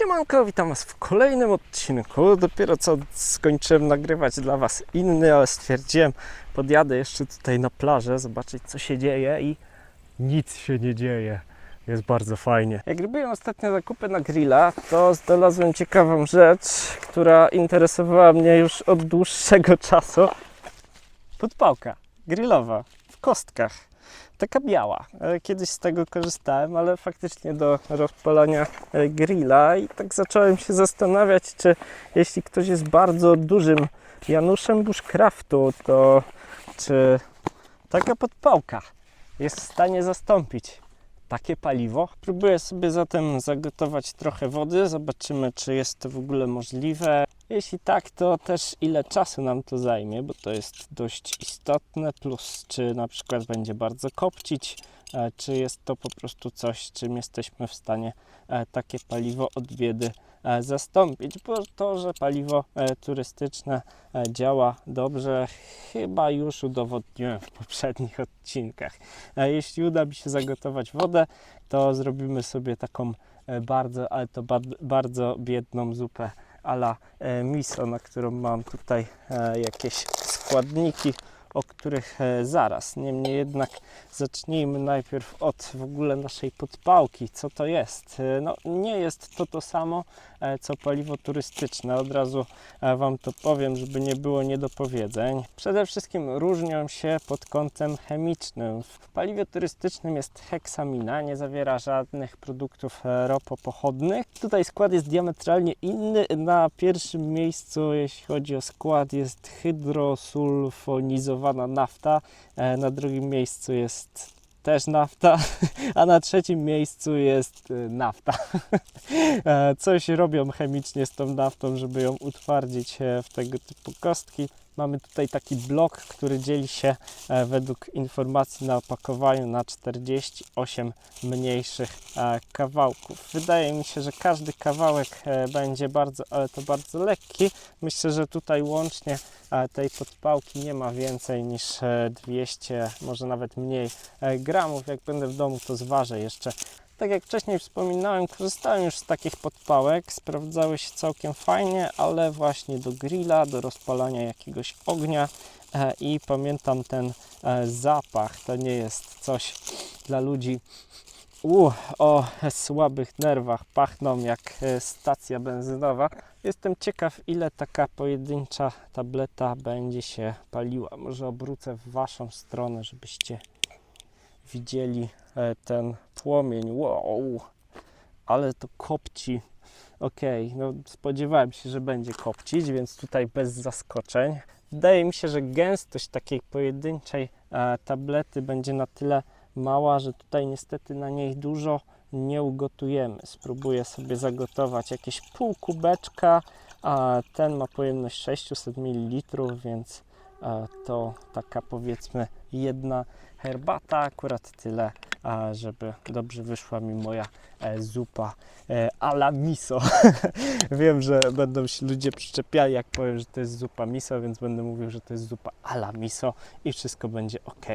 Siemanko, witam Was w kolejnym odcinku. Dopiero co skończyłem nagrywać dla Was inny, ale stwierdziłem, podjadę jeszcze tutaj na plażę, zobaczyć co się dzieje i nic się nie dzieje. Jest bardzo fajnie. Jak robiłem ostatnio zakupy na grilla, to znalazłem ciekawą rzecz, która interesowała mnie już od dłuższego czasu. Podpałka grillowa w kostkach. Taka biała. E, Kiedyś z tego korzystałem, ale faktycznie do rozpalania e, grilla i tak zacząłem się zastanawiać, czy jeśli ktoś jest bardzo dużym Januszem Bushcraftu, to czy taka podpałka jest w stanie zastąpić takie paliwo. Próbuję sobie zatem zagotować trochę wody, zobaczymy czy jest to w ogóle możliwe. Jeśli tak, to też ile czasu nam to zajmie, bo to jest dość istotne, plus czy na przykład będzie bardzo kopcić, e, czy jest to po prostu coś, czym jesteśmy w stanie e, takie paliwo od biedy e, zastąpić, bo to, że paliwo turystyczne działa dobrze, chyba już udowodniłem w poprzednich odcinkach. Jeśli uda mi się zagotować wodę, to zrobimy sobie taką e, bardzo, ale to bar- bardzo biedną zupę ala e, miso, na którą mam tutaj e, jakieś składniki, o których e, zaraz. Niemniej jednak zacznijmy najpierw od w ogóle naszej podpałki. Co to jest? E, No, nie jest to to samo, e, co paliwo turystyczne. Od razu Wam to powiem, żeby nie było niedopowiedzeń. Przede wszystkim różnią się pod kątem chemicznym. W paliwie turystycznym jest heksamina, nie zawiera żadnych produktów ropopochodnych. Tutaj skład jest diametralnie inny. Na pierwszym miejscu, jeśli chodzi o skład, jest hydrosulfonizowana nafta. E, Na drugim miejscu jest też nafta, a na trzecim miejscu jest y, nafta. E, Coś robią chemicznie z tą naftą, żeby ją utwardzić e, w tego typu kostki. Mamy tutaj taki blok, który dzieli się e, według informacji na opakowaniu na 48 mniejszych e, kawałków. Wydaje mi się, że każdy kawałek e, będzie bardzo, ale to bardzo lekki. Myślę, że tutaj łącznie tej podpałki nie ma więcej niż e, 200, może nawet mniej gramów. Jak będę w domu, to zważę jeszcze. Tak jak wcześniej wspominałem, korzystałem już z takich podpałek, sprawdzały się całkiem fajnie, ale właśnie do grilla, do rozpalania jakiegoś ognia e, i pamiętam ten e, zapach, to nie jest coś dla ludzi u, o słabych nerwach, pachną jak e, stacja benzynowa. Jestem ciekaw, ile taka pojedyncza tableta będzie się paliła. Może obrócę w Waszą stronę, żebyście widzieli e, ten płomień. Wow, ale to kopci. Okej, no spodziewałem się, że będzie kopcić, więc tutaj bez zaskoczeń. Wydaje mi się, że gęstość takiej pojedynczej e, tablety będzie na tyle mała, że tutaj niestety na niej dużo nie ugotujemy. Spróbuję sobie zagotować jakieś pół kubeczka, a ten ma pojemność 600 ml, więc to taka powiedzmy jedna herbata, akurat tyle, żeby dobrze wyszła mi moja e, zupa e, ala miso. Wiem, że będą się ludzie przyczepiali, jak powiem, że to jest zupa miso, więc będę mówił, że to jest zupa ala miso i wszystko będzie ok.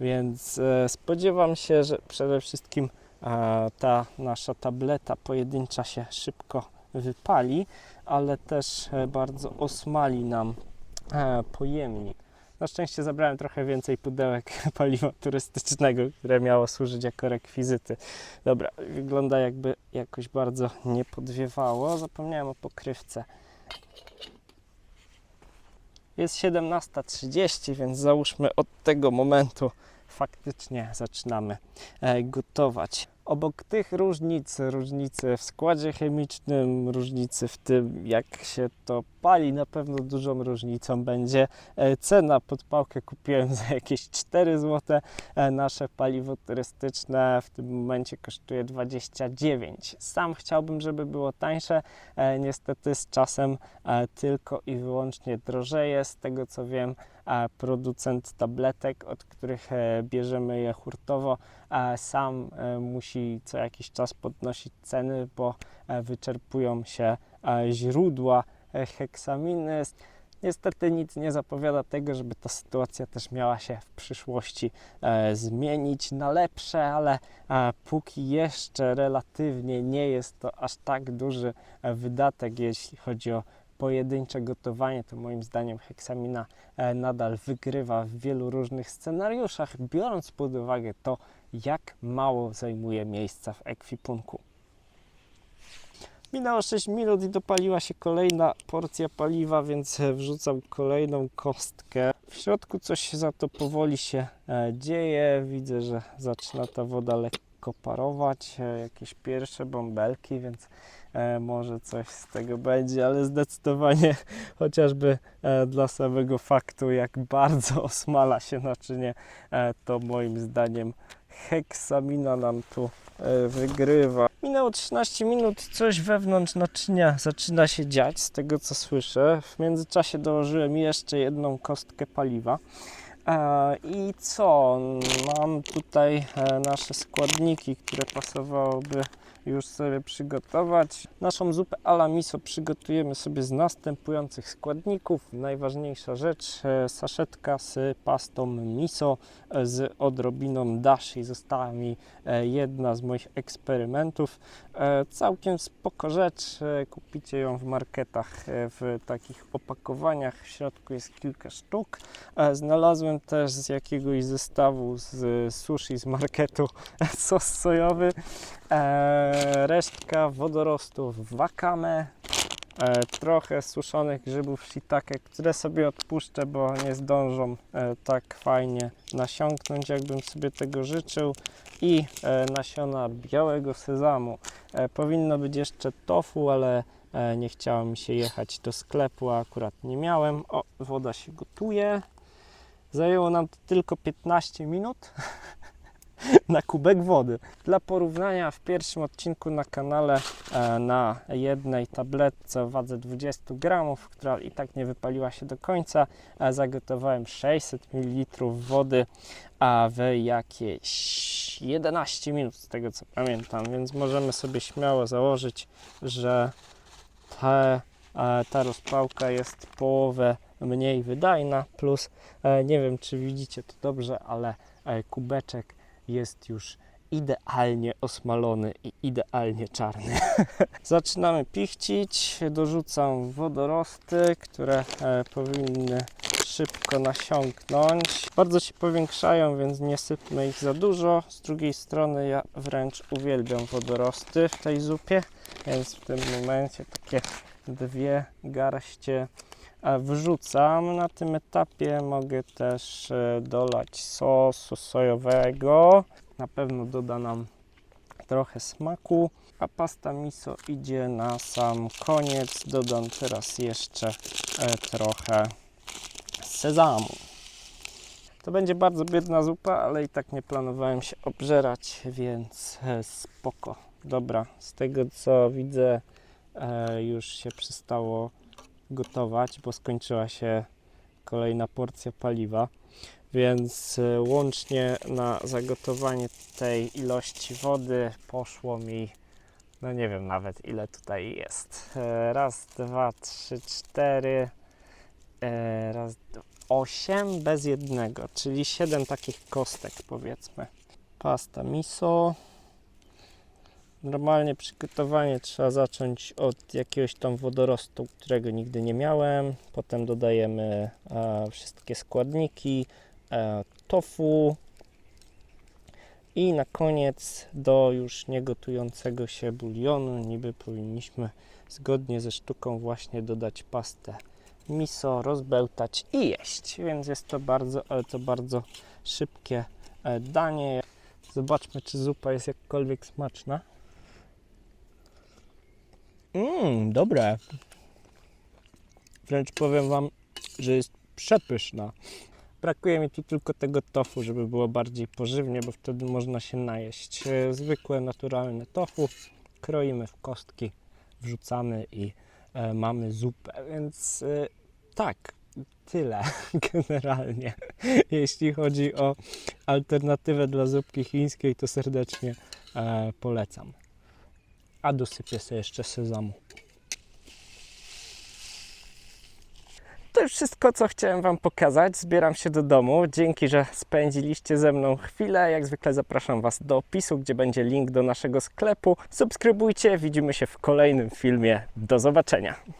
Więc e, spodziewam się, że przede wszystkim ta nasza tableta pojedyncza się szybko wypali, ale też bardzo osmali nam e, pojemnik. Na szczęście zabrałem trochę więcej pudełek paliwa turystycznego, które miało służyć jako rekwizyty. Dobra, wygląda jakby jakoś bardzo nie podwiewało. Zapomniałem o pokrywce. Jest 17.30, więc załóżmy od tego momentu faktycznie zaczynamy e, gotować. Obok tych różnic, różnicy w składzie chemicznym, różnicy w tym, jak się to pali, na pewno dużą różnicą będzie e, cena. Podpałkę kupiłem za jakieś 4 zł. E, Nasze paliwo turystyczne w tym momencie kosztuje 29. Sam chciałbym, żeby było tańsze. E, Niestety z czasem tylko i wyłącznie drożeje. Z tego co wiem, producent tabletek, od których bierzemy je hurtowo, sam e, musi co jakiś czas podnosić ceny, bo e, wyczerpują się e, źródła e, heksaminy. Niestety nic nie zapowiada tego, żeby ta sytuacja też miała się w przyszłości e, zmienić na lepsze, ale e, póki jeszcze relatywnie nie jest to aż tak duży e, wydatek, jeśli chodzi o pojedyncze gotowanie, to moim zdaniem heksamina e, nadal wygrywa w wielu różnych scenariuszach, biorąc pod uwagę to, jak mało zajmuje miejsca w ekwipunku. Minęło 6 minut i dopaliła się kolejna porcja paliwa, więc e, wrzucam kolejną kostkę. W środku coś za to powoli się e, dzieje. Widzę, że zaczyna ta woda lekko parować. E, jakieś pierwsze bąbelki, więc może coś z tego będzie, ale zdecydowanie chociażby dla samego faktu, jak bardzo osmala się naczynie, to moim zdaniem heksamina nam tu e, wygrywa. Minęło 13 minut, coś wewnątrz naczynia zaczyna się dziać, z tego co słyszę. W międzyczasie dołożyłem jeszcze jedną kostkę paliwa. E, I co? Mam tutaj e, nasze składniki, które pasowałoby już sobie przygotować. Naszą zupę ala miso przygotujemy sobie z następujących składników. Najważniejsza rzecz, e, saszetka z pastą miso e, z odrobiną dashi. Została mi e, jedna z moich eksperymentów. Całkiem spoko rzecz. Kupicie ją w marketach w takich opakowaniach. W środku jest kilka sztuk. Znalazłem też z jakiegoś zestawu z sushi z marketu sos sojowy. E, resztka wodorostów wakame, e, trochę suszonych grzybów shiitake, które sobie odpuszczę, bo nie zdążą e, tak fajnie nasiąknąć, jakbym sobie tego życzył i e, nasiona białego sezamu. E, powinno być jeszcze tofu, ale e, nie chciało mi się jechać do sklepu, a akurat nie miałem. O, woda się gotuje. Zajęło nam to tylko 15 minut na kubek wody. Dla porównania w pierwszym odcinku na kanale e, na jednej tabletce o wadze 20 gramów, która i tak nie wypaliła się do końca, e, zagotowałem 600 ml wody, a w jakieś 11 minut z tego co pamiętam, więc możemy sobie śmiało założyć, że te, e, ta rozpałka jest połowę mniej wydajna, plus nie wiem czy widzicie to dobrze, ale kubeczek jest już idealnie osmalony i idealnie czarny. Zaczynamy pichcić, dorzucam wodorosty, które e, powinny szybko nasiąknąć. Bardzo się powiększają, więc nie sypmy ich za dużo. Z drugiej strony ja wręcz uwielbiam wodorosty w tej zupie, więc w tym momencie takie dwie garście wrzucam. Na tym etapie mogę też e, dolać sosu sojowego. Na pewno doda nam trochę smaku, a pasta miso idzie na sam koniec. Dodam teraz jeszcze e, trochę sezamu. To będzie bardzo biedna zupa, ale i tak nie planowałem się obżerać, więc e, spoko. Dobra, z tego co widzę, już się przestało gotować, bo skończyła się kolejna porcja paliwa. Więc e, łącznie na zagotowanie tej ilości wody poszło mi, no nie wiem nawet ile tutaj jest. E, Raz, dwa, trzy, cztery, e, raz, osiem bez jednego, czyli siedem takich kostek powiedzmy. Pasta miso. Normalnie przygotowanie trzeba zacząć od jakiegoś tam wodorostu, którego nigdy nie miałem. Potem dodajemy e, wszystkie składniki, e, tofu i na koniec do już niegotującego się bulionu niby powinniśmy zgodnie ze sztuką właśnie dodać pastę miso, rozbełtać i jeść. Więc jest to bardzo, ale to bardzo szybkie e, danie. Zobaczmy, czy zupa jest jakkolwiek smaczna. Mmm, dobre. Wręcz powiem Wam, że jest przepyszna. Brakuje mi tu tylko tego tofu, żeby było bardziej pożywnie, bo wtedy można się najeść. E, Zwykłe, naturalne tofu kroimy w kostki, wrzucamy i e, mamy zupę, więc e, tak, tyle generalnie. Jeśli chodzi o alternatywę dla zupki chińskiej, to serdecznie e, polecam. A dosypię sobie jeszcze sezamu. już wszystko, co chciałem Wam pokazać. Zbieram się do domu. Dzięki, że spędziliście ze mną chwilę. Jak zwykle zapraszam Was do opisu, gdzie będzie link do naszego sklepu. Subskrybujcie, widzimy się w kolejnym filmie. Do zobaczenia.